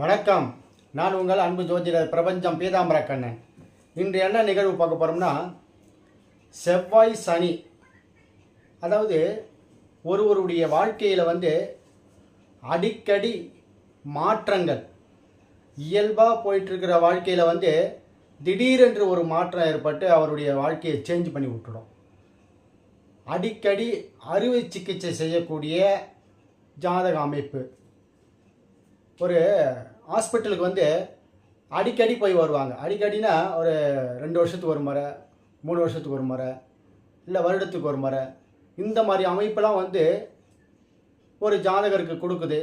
வணக்கம். நான் உங்கள் அன்பு ஜோதிடர் பிரபஞ்சம் பீதாம்பரக்கண்ணன் இன்று என்ன நிகழ்வு பார்க்க போகிறோம்னா செவ்வாய் சனி. அதாவது ஒருவருடைய வாழ்க்கையில் வந்து அடிக்கடி மாற்றங்கள். இயல்பாக போயிட்டுருக்கிற வாழ்க்கையில் வந்து திடீரென்று ஒரு மாற்றம் ஏற்பட்டு அவருடைய வாழ்க்கையை சேஞ்ச் பண்ணி விட்டுடும். அடிக்கடி அறுவை சிகிச்சை செய்யக்கூடிய ஜாதக அமைப்பு. ஒரு ஹாஸ்பிட்டலுக்கு வந்து அடிக்கடி போய் வருவாங்க. அடிக்கடினா ஒரு ரெண்டு வருஷத்துக்கு ஒரு முறை மூணு வருஷத்துக்கு ஒரு முறை இல்லை வருடத்துக்கு ஒரு முறை. இந்த மாதிரி அமைப்பெல்லாம் வந்து ஒரு ஜாதகருக்கு கொடுக்குது.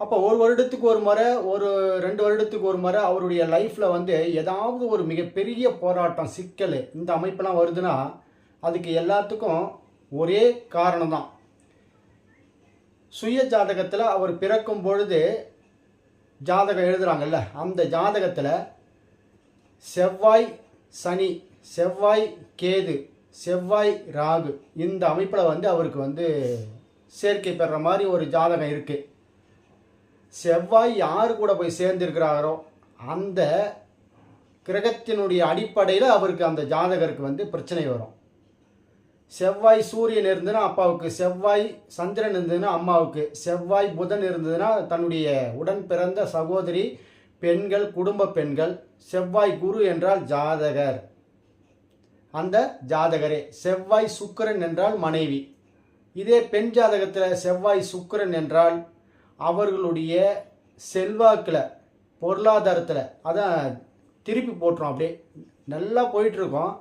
அப்போ ஒரு வருடத்துக்கு ஒரு முறை ஒரு ரெண்டு வருடத்துக்கு ஒரு முறை அவருடைய லைஃப்பில் வந்து ஏதாவது ஒரு மிகப்பெரிய போராட்டம் சிக்கல் இந்த அமைப்பெல்லாம் வருதுன்னா அதுக்கு எல்லாத்துக்கும் ஒரே காரணம் தான் சுய ஜாதகத்தில் அவர் பிறக்கும் பொழுது ஜாதகம் எழுதுகிறாங்கல்ல அந்த ஜாதகத்தில் செவ்வாய் சனி செவ்வாய் கேது செவ்வாய் ராகு இந்த அமைப்பில் வந்து அவருக்கு வந்து சேர்க்கை பெற மாதிரி ஒரு ஜாதகம் இருக்குது செவ்வாய் யார் கூட போய் சேர்ந்திருக்கிறாரோ அந்த கிரகத்தினுடைய அடிப்படையில் அவருக்கு அந்த ஜாதகருக்கு வந்து பிரச்சனை வரும். செவ்வாய் சூரியன் இருந்ததுன்னா அப்பாவுக்கு செவ்வாய் சந்திரன் இருந்ததுன்னா அம்மாவுக்கு செவ்வாய் புதன் இருந்ததுன்னா தன்னுடைய உடன் பிறந்த சகோதரி பெண்கள் குடும்ப பெண்கள் செவ்வாய் குரு என்றால் ஜாதகர். அந்த ஜாதகரே செவ்வாய் சுக்கரன் என்றால் மனைவி. இதே பெண் ஜாதகத்தில் செவ்வாய் சுக்கிரன் என்றால் அவர்களுடைய செல்வாக்கில் பொருளாதாரத்தில் அதான் திருப்பி போட்டுரும் அப்படியே. நல்லா போயிட்டுருக்கோம்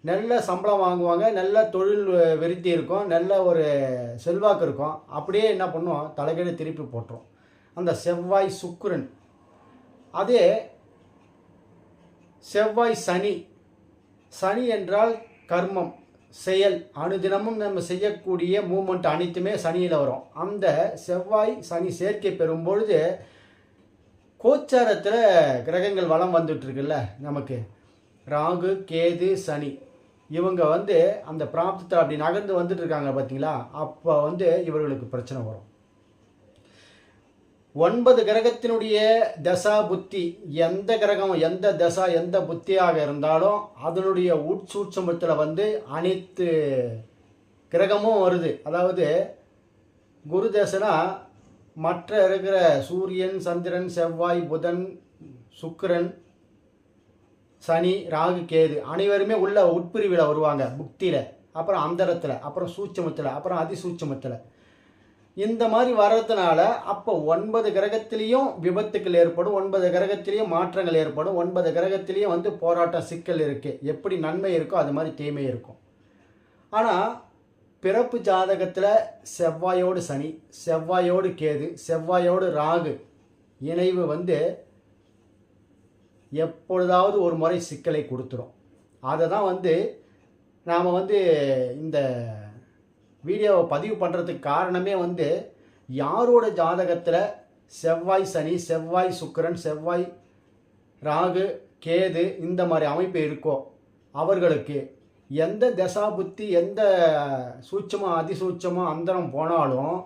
நல்ல சம்பளம் வாங்குவாங்க நல்ல தொழில் விருத்தி இருக்கும் நல்ல ஒரு செல்வாக்கு இருக்கும். அப்படியே என்ன பண்ணுவோம்? தலைகீழ திருப்பி போட்டுரும். அந்த செவ்வாய் சுக்கரன். அதே செவ்வாய் சனி. சனி என்றால் கர்மம் செயல். அனுதினமும் நம்ம செய்யக்கூடிய மூமெண்ட் அனைத்துமே சனியில் வரும். அந்த செவ்வாய் சனி சேர்க்கை பெறும் பொழுது கோச்சாரத்தில் கிரகங்கள் வளம் வந்துட்டு இருக்குல்ல நமக்கு. ராகு கேது சனி. இவங்க வந்து அந்த பிராப்தத்தில் அப்படி நகர்ந்து வந்துட்டு இருக்காங்க பார்த்தீங்களா அப்போ வந்து இவர்களுக்கு பிரச்சனை வரும். ஒன்பது கிரகத்தினுடைய தசா புத்தி எந்த கிரகம் எந்த தசா எந்த புத்தியாக இருந்தாலும் அதனுடைய உட்சூட்சமத்தில் வந்து அனைத்து கிரகமும் வருது. அதாவது குரு தசனா மற்ற இருக்கிற சூரியன் சந்திரன் செவ்வாய் புதன் சுக்கிரன் சனி ராகு கேது அனைவருமே உள்ள உட்பிரிவில் வருவாங்க. புக்தியில் அப்புறம் அந்தரத்தில் அப்புறம் சூட்சமத்தில் அப்புறம் அதிசூட்சமத்தில். இந்த மாதிரி வர்றதுனால அப்போ ஒன்பது கிரகத்திலையும் விபத்துக்கள் ஏற்படும் ஒன்பது கிரகத்திலையும் மாற்றங்கள் ஏற்படும் ஒன்பது கிரகத்திலையும் வந்து போராட்டம் சிக்கல் இருக்குது எப்படி நன்மை இருக்கோ அது மாதிரி தீமை இருக்கும். ஆனால் பிறப்பு ஜாதகத்தில் செவ்வாயோடு சனி செவ்வாயோடு கேது செவ்வாயோடு ராகு இணைவு வந்து எப்பொழுதாவது ஒரு முறை சிக்கலை கொடுத்துரும். அதை தான் வந்து நாம் வந்து இந்த வீடியோவை பதிவு பண்ணுறதுக்கு காரணமே வந்து யாரோட ஜாதகத்தில் செவ்வாய் சனி செவ்வாய் சுக்கிரன் செவ்வாய் ராகு கேது இந்த மாதிரி அமைப்பு இருக்கோ அவர்களுக்கு எந்த தசா புத்தி எந்த சூட்சமாக அதிசூட்சமாக அந்தரம் போனாலும்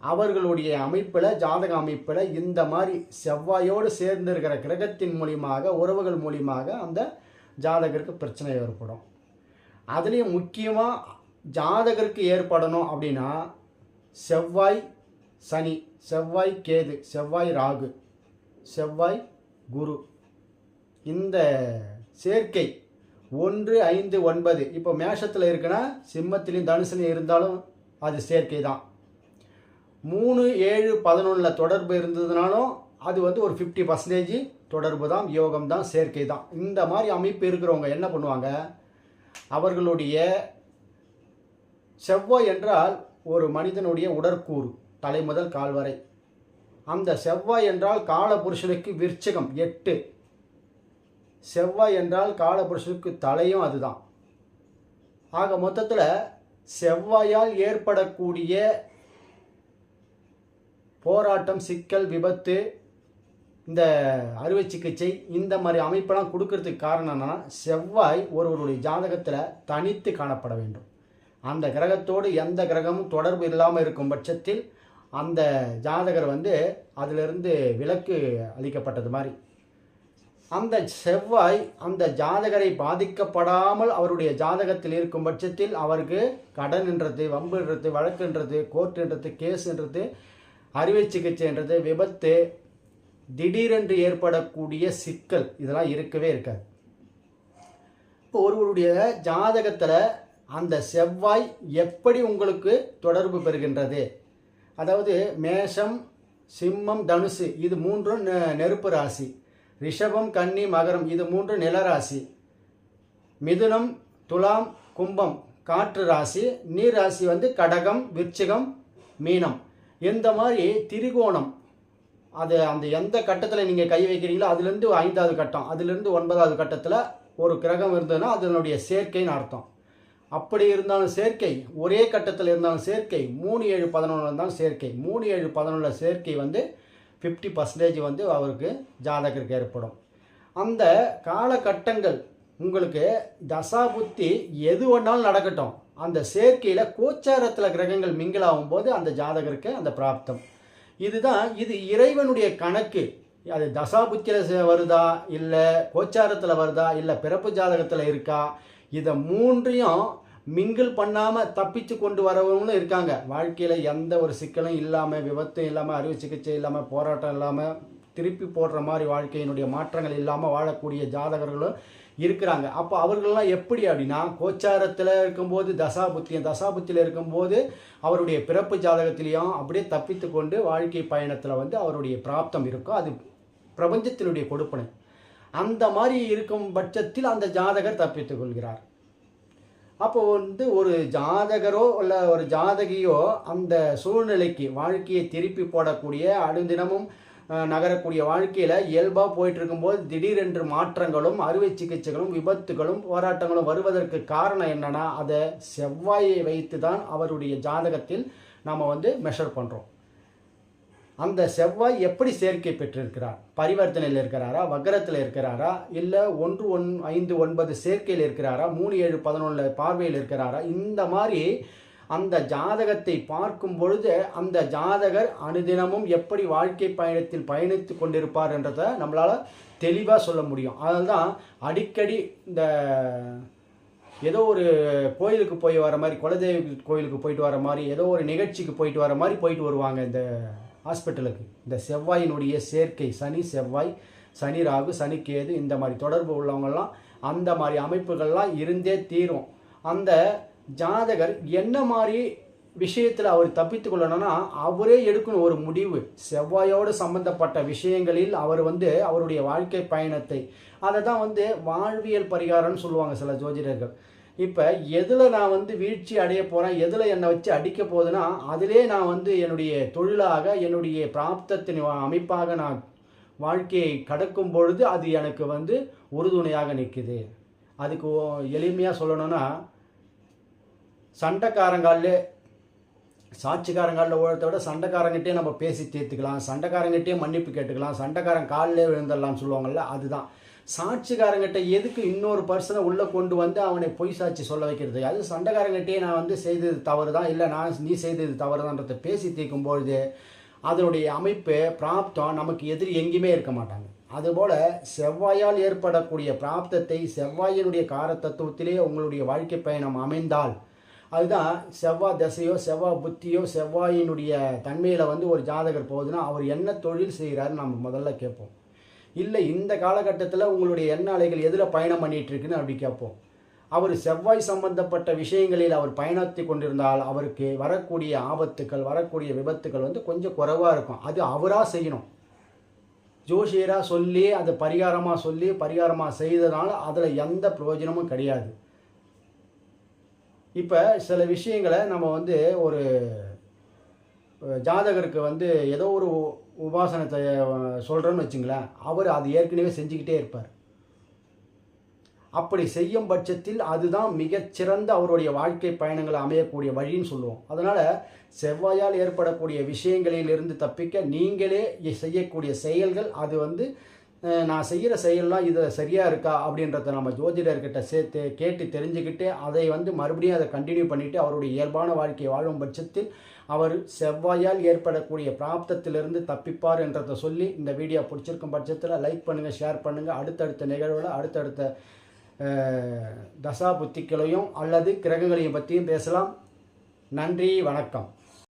அவர்களுடைய அமைப்பில் ஜாதக அமைப்பில் இந்த மாதிரி செவ்வாயோடு சேர்ந்திருக்கிற கிரகத்தின் மூலியமாக உறவுகள் மூலியமாக அந்த ஜாதகருக்கு பிரச்சனை ஏற்படும். அதுலேயும் முக்கியமாக ஜாதகருக்கு ஏற்படணும் அப்படின்னா செவ்வாய் சனி செவ்வாய் கேது செவ்வாய் ராகு செவ்வாய் குரு. இந்த சேர்க்கை ஒன்று ஐந்து ஒன்பது இப்போ மேஷத்தில் இருக்குன்னா சிம்மத்திலையும் தனுசுலையும் இருந்தாலும் அது சேர்க்கை தான். மூணு ஏழு பதினொன்றில் தொடர்பு இருந்ததுனாலும் அது வந்து ஒரு ஃபிஃப்டி பர்சன்டேஜ் தொடர்பு தான் யோகம் தான் சேர்க்கை தான். இந்த மாதிரி அமைப்பு இருக்கிறவங்க என்ன பண்ணுவாங்க? அவர்களுடைய செவ்வாய் என்றால் ஒரு மனிதனுடைய உடற்கூறு தலை முதல் கால் வரை. அந்த செவ்வாய் என்றால் காலபுருஷனுக்கு விருச்சகம் எட்டு. செவ்வாய் என்றால் காலபுருஷனுக்கு தலையும் அதுதான். ஆக மொத்தத்தில் செவ்வாயால் ஏற்படக்கூடிய போராட்டம் சிக்கல் விபத்து இந்த அறுவை சிகிச்சை இந்த மாதிரி அமைப்பெல்லாம் கொடுக்கறதுக்கு காரணம் என்னென்னா செவ்வாய் ஒருவருடைய ஜாதகத்தில் தனித்து காணப்பட வேண்டும். அந்த கிரகத்தோடு எந்த கிரகமும் தொடர்பு இல்லாமல் இருக்கும் பட்சத்தில் அந்த ஜாதகர் வந்து அதிலிருந்து விலக்கு அளிக்கப்பட்டது மாதிரி. அந்த செவ்வாய் அந்த ஜாதகரை பாதிக்கப்படாமல் அவருடைய ஜாதகத்தில் இருக்கும் பட்சத்தில் அவருக்கு கடன்ன்றது வம்புன்றது வழக்குன்றது கோர்ட்டுன்றது கேஸுன்றது அறுவை சிகிச்சைன்றது விபத்து திடீரென்று ஏற்படக்கூடிய சிக்கல். இதெல்லாம் இருக்கவே இருக்காது. இப்போ ஒருவருடைய ஜாதகத்தில் அந்த செவ்வாய் எப்படி உங்களுக்கு தொடர்பு பெறுகின்றது? அதாவது மேஷம் சிம்மம் தனுசு இது மூன்றும் நெ- நெருப்பு ராசி. ரிஷபம் கன்னி மகரம் இது மூன்று நிலராசி. மிதுனம் துலாம் கும்பம் காற்று ராசி. நீர் ராசி வந்து கடகம் விருச்சிகம் மீனம். இந்த மாதிரி திரிகோணம்? அது அந்த எந்த கட்டத்தில் நீங்கள் கை வைக்கிறீங்களோ அதுலேருந்து ஐந்தாவது கட்டம் அதுலேருந்து ஒன்பதாவது கட்டத்தில் ஒரு கிரகம் இருந்ததுன்னா அதனுடைய சேர்க்கைன்னு அர்த்தம். அப்படி இருந்தாலும் சேர்க்கை ஒரே கட்டத்தில் இருந்தாலும் சேர்க்கை மூணு ஏழு பதினொன்று இருந்தாலும் சேர்க்கை. மூணு ஏழு பதினொன்றில் சேர்க்கை வந்து ஃபிஃப்டி பர்சன்டேஜ் வந்து அவருக்கு ஜாதகருக்கு ஏற்படும். அந்த காலகட்டங்கள் உங்களுக்கு தசா புத்தி எது வேணாலும் நடக்கட்டும். அந்த சேர்க்கையில் கோச்சாரத்தில் கிரகங்கள் மிங்கிள் ஆகும்போது அந்த ஜாதகருக்கு அந்த பிராப்தம். இதுதான் இது இறைவனுடைய கணக்கு. அது தசாபுத்தியில் வருதா இல்லை கோச்சாரத்தில் வருதா இல்லை பிறப்பு ஜாதகத்தில் இருக்கா? இதை மூன்றையும் மிங்கிள் பண்ணாமல் தப்பிச்சு கொண்டு வரவங்களும் இருக்காங்க. வாழ்க்கையில் எந்த ஒரு சிக்கலும் இல்லாமல் விபத்தும் இல்லாமல் அறுவை சிகிச்சை இல்லாமல் போராட்டம் இல்லாமல் திருப்பி போடுற மாதிரி வாழ்க்கையினுடைய மாற்றங்கள் இல்லாமல் வாழக்கூடிய ஜாதகர்களும் இருக்கிறாங்க. அப்போ அவர்கள்லாம் எப்படி அப்படின்னா கோச்சாரத்தில் இருக்கும்போது தசாபுத்தியம் தசாபுத்தியில் இருக்கும்போது அவருடைய பிறப்பு ஜாதகத்திலையும் அப்படியே தப்பித்து கொண்டு வாழ்க்கை பயணத்தில் வந்து அவருடைய பிராப்தம் இருக்கும் அது பிரபஞ்சத்தினுடைய கொடுப்பனை. அந்த மாதிரி இருக்கும் பட்சத்தில் அந்த ஜாதகர் தப்பித்து கொள்கிறார். அப்போ வந்து ஒரு ஜாதகரோ இல்லை ஒரு ஜாதகியோ அந்த சூழ்நிலைக்கு வாழ்க்கையை திருப்பி போடக்கூடிய அடுந்தினமும் நகரக்கூடிய வாழ்க்கையில் இயல்பாக போயிட்டு இருக்கும்போது திடீரென்று மாற்றங்களும் அறுவை சிகிச்சைகளும் விபத்துகளும் போராட்டங்களும் வருவதற்கு காரணம் என்னென்னா அதை செவ்வாயை வைத்து தான் அவருடைய ஜாதகத்தில் நாம் வந்து மெஷர் பண்ணுறோம் அந்த செவ்வாய் எப்படி சேர்க்கை பெற்றிருக்கிறார்? பரிவர்த்தனையில் இருக்கிறாரா? வக்கரத்தில் இருக்கிறாரா? இல்லை ஒன்று ஒன் ஐந்து ஒன்பது சேர்க்கையில் இருக்கிறாரா? மூணு ஏழு பதினொன்றில் பார்வையில் இருக்கிறாரா? இந்த மாதிரி அந்த ஜாதகத்தை பார்க்கும் பொழுது அந்த ஜாதகர் அனுதினமும் எப்படி வாழ்க்கை பயணத்தில் பயணித்து கொண்டிருப்பார் என்றதை நம்மளால் தெளிவாக சொல்ல முடியும். அதனால் தான் அடிக்கடி இந்த ஏதோ ஒரு கோயிலுக்கு போய் வர மாதிரி குலதெய்வ கோயிலுக்கு போயிட்டு வர மாதிரி ஏதோ ஒரு நிகழ்ச்சிக்கு போயிட்டு வர மாதிரி போயிட்டு வருவாங்க இந்த ஹாஸ்பிட்டலுக்கு. இந்த செவ்வாயினுடைய சேர்க்கை சனி செவ்வாய் சனி ராகு சனிக்கேது இந்த மாதிரி தொடர்பு உள்ளவங்கள்லாம் அந்த மாதிரி அமைப்புகள்லாம் இருந்தே தீரும். அந்த ஜாதகர் என்ன மாதிரி விஷயத்தில் அவர் தப்பித்து கொள்ளணும்னா அவரே எடுக்கணும் ஒரு முடிவு. செவ்வாயோடு சம்பந்தப்பட்ட விஷயங்களில் அவர் வந்து அவருடைய வாழ்க்கை பயணத்தை அதை தான் வந்து வாழ்வியல் பரிகாரம்னு சொல்லுவாங்க சில ஜோதிடர்கள். இப்போ எதில் நான் வந்து வீழ்ச்சி அடைய போகிறேன் எதில் என்னை வச்சு அடிக்க போகுதுன்னா அதிலே நான் வந்து என்னுடைய தொழிலாக என்னுடைய பிராப்தத்தின் அமைப்பாக நான் வாழ்க்கையை கடக்கும் பொழுது அது எனக்கு வந்து உறுதுணையாக நிற்குது அதுக்கு எளிமையாக சொல்லணும்னா சண்டைக்காரங்காலே சாட்சிக்காரங்காலில் ஓழத்தை விட சண்டைக்காரங்கிட்டே நம்ம பேசி தீர்த்துக்கலாம். சண்டைக்காரங்கிட்டே மன்னிப்பு கேட்டுக்கலாம். சண்டைக்காரன் காலிலே விழுந்துடலாம்னு சொல்லுவாங்கல்ல அதுதான். சாட்சிக்காரங்கிட்ட எதுக்கு இன்னொரு பர்சனை உள்ளே கொண்டு வந்து அவனை பொய் சாட்சி சொல்ல வைக்கிறது? அது சண்டைக்காரங்கிட்டே நான் வந்து செய்தது தவறு தான் இல்லை நான் நீ செய்தது தவறு தான்றதை பேசி தீர்க்கும் பொழுது அதனுடைய அமைப்பு பிராப்தம் நமக்கு எதிரி எங்கேயுமே இருக்க மாட்டாங்க. அதுபோல் செவ்வாயால் ஏற்படக்கூடிய பிராப்தத்தை செவ்வாயினுடைய காரத்தத்துவத்திலே உங்களுடைய வாழ்க்கை பயணம் அமைந்தால் அதுதான் செவ்வாய் தசையோ செவ்வாய் புத்தியோ செவ்வாயினுடைய தன்மையில் வந்து ஒரு ஜாதகர் போகுதுன்னா அவர் என்ன தொழில் செய்கிறாருன்னு நம்ம முதல்ல கேட்போம். இல்லை இந்த காலகட்டத்தில் உங்களுடைய எண்ண அலைகள் எதில் பயணம் பண்ணிட்டு இருக்குன்னு அப்படி கேட்போம். அவர் செவ்வாய் சம்பந்தப்பட்ட விஷயங்களில் அவர் பயணத்தை கொண்டிருந்தால் அவருக்கு வரக்கூடிய ஆபத்துக்கள் வரக்கூடிய விபத்துக்கள் வந்து கொஞ்சம் குறைவாக இருக்கும். அது அவராக செய்யணும். ஜோஷியராக சொல்லி அதை பரிகாரமாக சொல்லி பரிகாரமாக செய்ததுனால அதில் எந்த பிரயோஜனமும் கிடையாது. இப்போ சில விஷயங்களை நம்ம வந்து ஒரு ஜாதகருக்கு வந்து ஏதோ ஒரு உ- உபாசனத்தை சொல்கிறோன்னு வச்சுங்களேன் அவர் அது ஏற்கனவே செஞ்சுக்கிட்டே இருப்பார். அப்படி செய்யும் பட்சத்தில் அதுதான் மிகச்சிறந்த அவருடைய வாழ்க்கை பயணங்களை அமையக்கூடிய வழின்னு சொல்லுவோம். அதனால் செவ்வாயால் ஏற்படக்கூடிய விஷயங்களிலிருந்து தப்பிக்க நீங்களே செய்யக்கூடிய செயல்கள் அது வந்து நான் செய்கிற செயல்லாம் இது சரியாக இருக்கா அப்படின்றத நம்ம ஜோதிடர்கிட்ட சேர்த்து கேட்டு தெரிஞ்சுக்கிட்டு அதை வந்து மறுபடியும் அதை கண்டினியூ பண்ணிவிட்டு அவருடைய இயல்பான வாழ்க்கையை வாழும் பட்சத்தில் அவர் செவ்வாயால் ஏற்படக்கூடிய பிராப்தத்திலிருந்து தப்பிப்பார் என்றதை சொல்லி இந்த வீடியோ பிடிச்சிருக்கும் பட்சத்தில் லைக் பண்ணுங்கள் ஷேர் பண்ணுங்கள் அடுத்தடுத்த நிகழ்வில் அடுத்தடுத்த தசா புத்திகளையும் அல்லது கிரகங்களையும் பற்றியும் பேசலாம். நன்றி வணக்கம்.